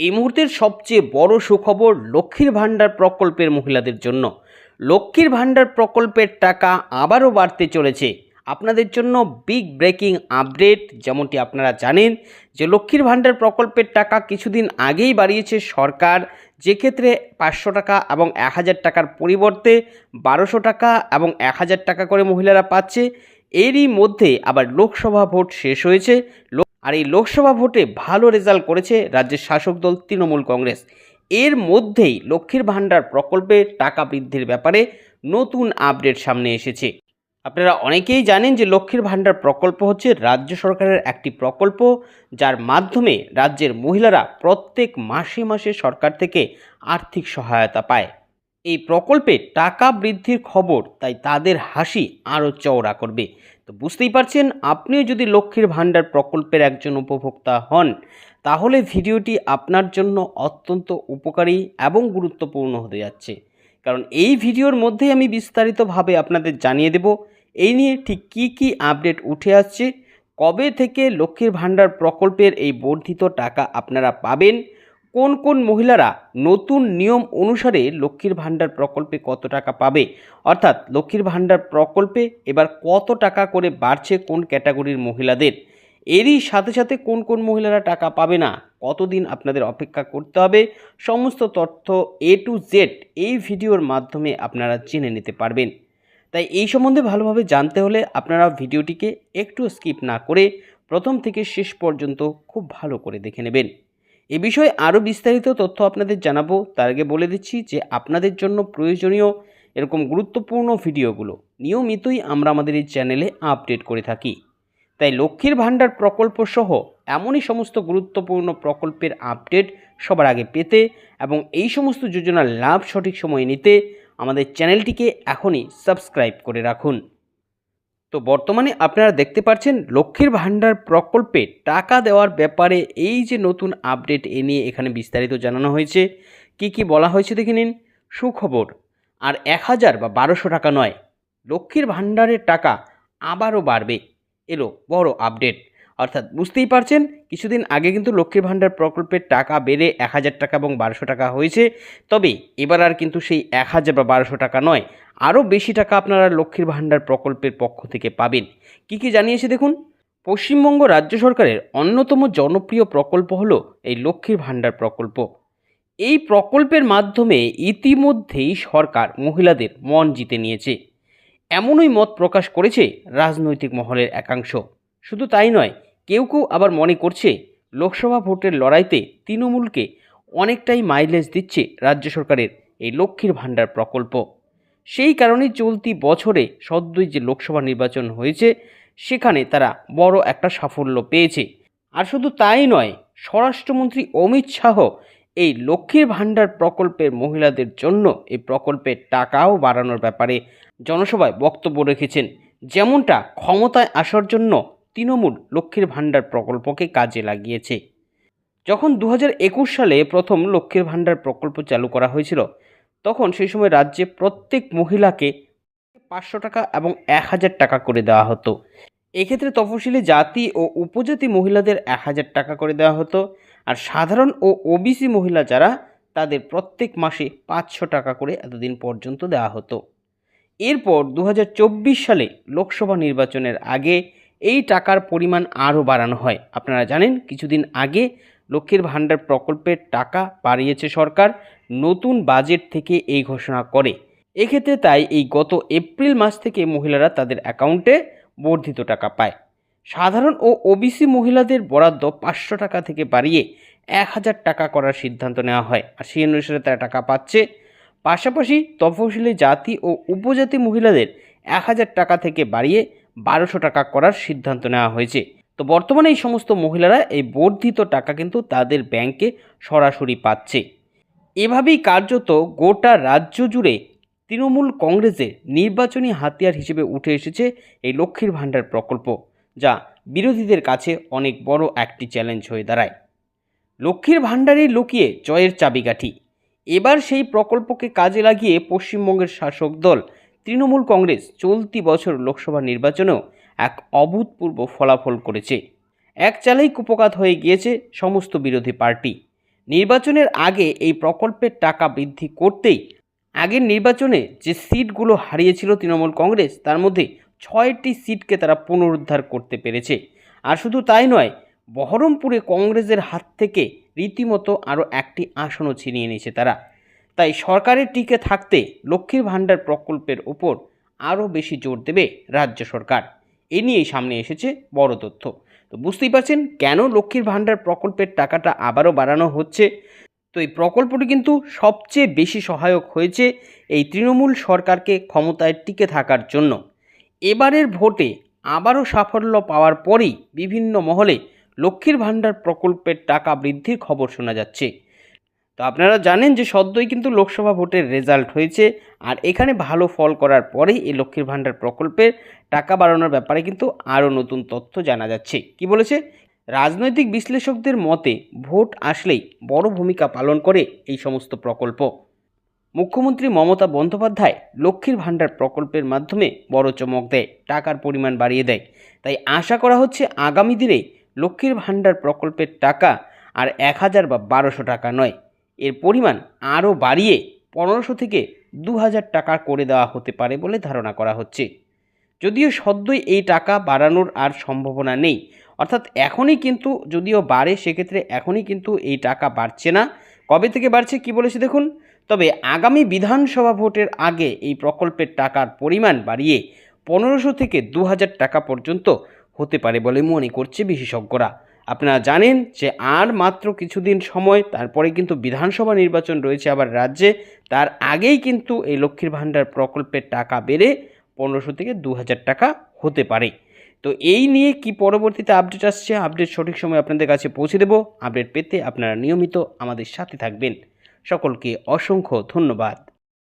এই মুহূর্তের সবচেয়ে বড় সুখবর লক্ষ্মীর ভাণ্ডার প্রকল্পের মহিলাদের জন্য। লক্ষ্মীর ভাণ্ডার প্রকল্পের টাকা আবারও বাড়তে চলেছে। আপনাদের জন্য বিগ ব্রেকিং আপডেট যেমনটি আপনারা জানেন, যে লক্ষ্মীর ভাণ্ডার প্রকল্পের টাকা কিছুদিন আগেই বাড়িয়েছে সরকার। যেক্ষেত্রে পাঁচশো টাকা এবং এক হাজার টাকার পরিবর্তে বারোশো টাকা এবং এক হাজার টাকা করে মহিলারা পাচ্ছে। এরই মধ্যে আবার লোকসভা ভোট শেষ হয়েছে। আর এই লোকসভা ভোটে ভালো রেজাল্ট করেছে রাজ্যের শাসক দল তৃণমূল কংগ্রেস। এর মধ্যেই লক্ষ্মীর ভাণ্ডার প্রকল্পে টাকা বৃদ্ধির ব্যাপারে নতুন আপডেট সামনে এসেছে। আপনারা অনেকেই জানেন যে লক্ষ্মীর ভাণ্ডার প্রকল্প হচ্ছে রাজ্য সরকারের একটি প্রকল্প, যার মাধ্যমে রাজ্যের মহিলারা প্রত্যেক মাসে মাসে সরকার থেকে আর্থিক সহায়তা পায়। এই প্রকল্পে টাকা বৃদ্ধির খবর, তাই তাদের হাসি আরও চওড়া করবে। তো বুঝতেই পারছেন, আপনিও যদি লক্ষ্মীর ভাণ্ডার প্রকল্পের একজন উপভোক্তা হন, তাহলে ভিডিওটি আপনার জন্য অত্যন্ত উপকারী এবং গুরুত্বপূর্ণ হতে যাচ্ছে। কারণ এই ভিডিওর মধ্যেই আমি বিস্তারিতভাবে আপনাদের জানিয়ে দেব, এই নিয়ে ঠিক কী কী আপডেট উঠে আসছে, কবে থেকে লক্ষ্মীর ভাণ্ডার প্রকল্পের এই বর্ধিত টাকা আপনারা পাবেন কোন কোন মহিলারা নতুন নিয়ম অনুসারে লক্ষ্মীর ভাণ্ডার প্রকল্পে কত টাকা পাবে? অর্থাৎ লক্ষ্মীর ভাণ্ডার প্রকল্পে এবার কত টাকা করে বাড়ছে কোন ক্যাটাগরির মহিলাদের? এরই সাথে সাথে কোন কোন মহিলারা টাকা পাবে না? কতদিন আপনাদের অপেক্ষা করতে হবে? সমস্ত তথ্য এ টু জেড এই ভিডিওর মাধ্যমে আপনারা জেনে নিতে পারবেন। তাই এই সম্বন্ধে ভালোভাবে জানতে হলে আপনারা ভিডিওটিকে একটু স্কিপ না করে প্রথম থেকে শেষ পর্যন্ত খুব ভালো করে দেখে নেবেন। এ বিষয়ে আরও বিস্তারিত তথ্য আপনাদের জানাব। তার আগে বলে দিচ্ছি যে আপনাদের জন্য প্রয়োজনীয় এরকম গুরুত্বপূর্ণ ভিডিওগুলো নিয়মিতই আমরা আমাদের এই চ্যানেলে আপডেট করে থাকি। তাই লক্ষ্মীর ভাণ্ডার প্রকল্প সহ এমনই সমস্ত গুরুত্বপূর্ণ প্রকল্পের আপডেট সবার আগে পেতে এবং এই সমস্ত যোজনার লাভ সঠিক সময়ে নিতে আমাদের চ্যানেলটিকে এখনই সাবস্ক্রাইব করে রাখুন। তো বর্তমানে আপনারা দেখতে পাচ্ছেন লক্ষ্মীর ভাণ্ডার প্রকল্পে টাকা দেওয়ার ব্যাপারে এই যে নতুন আপডেট এ নিয়ে এখানে বিস্তারিত জানানো হয়েছে, কি কি বলা হয়েছে দেখে নিন। সুখবর, আর এক হাজার বা বারোশো টাকা নয়, লক্ষ্মীর ভাণ্ডারের টাকা আবারও বাড়বে। এলো বড় আপডেট। অর্থাৎ বুঝতেই পারছেন, কিছুদিন আগে কিন্তু লক্ষ্মীর ভাণ্ডার প্রকল্পের টাকা বেড়ে এক হাজার টাকা এবং বারোশো টাকা হয়েছে। তবে এবার আর কিন্তু সেই এক হাজার বা বারোশো টাকা নয়, আরও বেশি টাকা আপনারা লক্ষ্মীর ভাণ্ডার প্রকল্পের পক্ষ থেকে পাবেন। কি কি জানিয়েছে দেখুন? পশ্চিমবঙ্গ রাজ্য সরকারের অন্যতম জনপ্রিয় প্রকল্প হলো এই লক্ষ্মীর ভাণ্ডার প্রকল্প। এই প্রকল্পের মাধ্যমে ইতিমধ্যেই সরকার মহিলাদের মন জিতে নিয়েছে। এমনই মত প্রকাশ করেছে রাজনৈতিক মহলের একাংশ। শুধু তাই নয় কেউ কেউ আবার মনে করছে লোকসভা ভোটের লড়াইতে তৃণমূলকে অনেকটাই মাইলেজ দিচ্ছে রাজ্য সরকারের এই লক্ষ্মীর ভাণ্ডার প্রকল্প। সেই কারণে চলতি বছরে সদ্যই যে লোকসভা নির্বাচন হয়েছে, সেখানে তারা বড় একটা সাফল্য পেয়েছে। আর শুধু তাই নয়, স্বরাষ্ট্রমন্ত্রী অমিত শাহ এই লক্ষ্মীর ভাণ্ডার প্রকল্পের মহিলাদের জন্য এই প্রকল্পের টাকাও বাড়ানোর ব্যাপারে জনসভায় বক্তব্য রেখেছেন। যেমনটা ক্ষমতায় আসার জন্য তৃণমূল লক্ষ্মীর ভাণ্ডার প্রকল্পকে কাজে লাগিয়েছে। যখন দু সালে প্রথম লক্ষ্মীর ভাণ্ডার প্রকল্প চালু করা হয়েছিল, তখন সেই সময় রাজ্যে প্রত্যেক মহিলাকে পাঁচশো টাকা এবং এক হাজার টাকা করে দেওয়া হতো। এক্ষেত্রে তফসিলি জাতি ও উপজাতি মহিলাদের এক হাজার টাকা করে দেওয়া হতো আর সাধারণ ও ওবিসি মহিলা যারা, তাদের প্রত্যেক মাসে পাঁচশো টাকা করে এতদিন পর্যন্ত দেওয়া হতো। এরপর দু হাজার চব্বিশ সালে লোকসভা নির্বাচনের আগে এই টাকার পরিমাণ আরও বাড়ানো হয়। আপনারা জানেন, কিছুদিন আগে লক্ষ্মীর ভাণ্ডার প্রকল্পের টাকা বাড়িয়েছে সরকার, নতুন বাজেট থেকে এই ঘোষণা করে। এক্ষেত্রে তাই এই গত এপ্রিল মাস থেকে মহিলারা তাদের অ্যাকাউন্টে বর্ধিত টাকা পায়। সাধারণ ও ওবিসি মহিলাদের বরাদ্দ পাঁচশো টাকা থেকে বাড়িয়ে এক হাজার টাকা করার সিদ্ধান্ত নেওয়া হয়। আর সেই অনুসারে তারা টাকা পাচ্ছে। পাশাপাশি তফসিলি জাতি ও উপজাতি মহিলাদের এক হাজার টাকা থেকে বাড়িয়ে বারোশো টাকা করার সিদ্ধান্ত নেওয়া হয়েছে। তো বর্তমানে এই সমস্ত মহিলারা এই বর্ধিত টাকা কিন্তু তাদের ব্যাংকে সরাসরি পাচ্ছে। এভাবেই কার্যত গোটা রাজ্য জুড়ে তৃণমূল কংগ্রেসের নির্বাচনী হাতিয়ার হিসেবে উঠে এসেছে এই লক্ষ্মীর ভাণ্ডার প্রকল্প, যা বিরোধীদের কাছে অনেক বড় একটি চ্যালেঞ্জ হয়ে দাঁড়ায়। লক্ষ্মীর ভাণ্ডারে লুকিয়ে জয়ের চাবিকাঠি। এবার সেই প্রকল্পকে কাজে লাগিয়ে পশ্চিমবঙ্গের শাসক দল তৃণমূল কংগ্রেস চলতি বছর লোকসভা নির্বাচনেও এক অভূতপূর্ব ফলাফল করেছে। এক চালেই কুপকাত হয়ে গিয়েছে সমস্ত বিরোধী পার্টি। নির্বাচনের আগে এই প্রকল্পের টাকা বৃদ্ধি করতেই আগের নির্বাচনে যে সিটগুলো হারিয়েছিল তৃণমূল কংগ্রেস, তার মধ্যে ছয়টি সিটকে তারা পুনরুদ্ধার করতে পেরেছে। আর শুধু তাই নয়, বহরমপুরে কংগ্রেসের হাত থেকে রীতিমতো আরও একটি আসনও ছিনিয়ে নিয়েছে তারা। তাই সরকারের টিকে থাকতে লক্ষ্মীর ভাণ্ডার প্রকল্পের ওপর আরও বেশি জোর দেবে রাজ্য সরকার। এ নিয়েই সামনে এসেছে বড় তথ্য। তো বুঝতেই পারছেন কেন লক্ষ্মীর ভাণ্ডার প্রকল্পের টাকাটা আবারও বাড়ানো হচ্ছে? তো এই প্রকল্পটি কিন্তু সবচেয়ে বেশি সহায়ক হয়েছে এই তৃণমূল সরকারকে ক্ষমতায় টিকে থাকার জন্য। এবারের ভোটে আবারও সাফল্য পাওয়ার পরেই বিভিন্ন মহলে লক্ষ্মীর ভাণ্ডার প্রকল্পের টাকা বৃদ্ধির খবর শোনা যাচ্ছে। তো আপনারা জানেন যে সদ্যই কিন্তু লোকসভা ভোটের রেজাল্ট হয়েছে, আর এখানে ভালো ফল করার পরেই এই লক্ষ্মীর ভাণ্ডার প্রকল্পের টাকা বাড়ানোর ব্যাপারে কিন্তু আরও নতুন তথ্য জানা যাচ্ছে। কি বলেছে? রাজনৈতিক বিশ্লেষকদের মতে ভোট আসলেই বড় ভূমিকা পালন করে এই সমস্ত প্রকল্প। মুখ্যমন্ত্রী মমতা বন্দ্যোপাধ্যায় লক্ষ্মীর ভাণ্ডার প্রকল্পের মাধ্যমে বড় চমক দেয়, টাকার পরিমাণ বাড়িয়ে দেয়। তাই আশা করা হচ্ছে আগামী দিনে লক্ষ্মীর ভাণ্ডার প্রকল্পের টাকা আর এক হাজার বা বারোশো টাকা নয়। এর পরিমাণ আরও বাড়িয়ে পনেরোশো থেকে দু হাজার টাকা করে দেওয়া হতে পারে বলে ধারণা করা হচ্ছে। যদিও সদ্যই এই টাকা বাড়ানোর আর সম্ভাবনা নেই, অর্থাৎ এখনই কিন্তু, যদিও বাড়ে, সেক্ষেত্রে এখনই কিন্তু এই টাকা বাড়ছে না। কবে থেকে বাড়ছে কি বলেছে দেখুন? তবে আগামী বিধানসভা ভোটের আগে এই প্রকল্পের টাকার পরিমাণ বাড়িয়ে পনেরোশো থেকে দু হাজার টাকা পর্যন্ত হতে পারে বলে মনে করছে বিশেষজ্ঞরা। আপনারা জানেন যে আর মাত্র কিছুদিন সময়, তারপরে কিন্তু বিধানসভা নির্বাচন রয়েছে আবার রাজ্যে, তার আগেই কিন্তু এই লক্ষ্মীর ভাণ্ডার প্রকল্পের টাকা বেড়ে পনেরোশো থেকে দু হাজার টাকা হতে পারে। তো এই নিয়ে কি পরবর্তীতে আপডেট আসছে, আপডেট সঠিক সময় আপনাদের কাছে পৌঁছে দেবো, আপডেট পেতে আপনারা নিয়মিত আমাদের সাথে থাকবেন। সকলকে অসংখ্য ধন্যবাদ।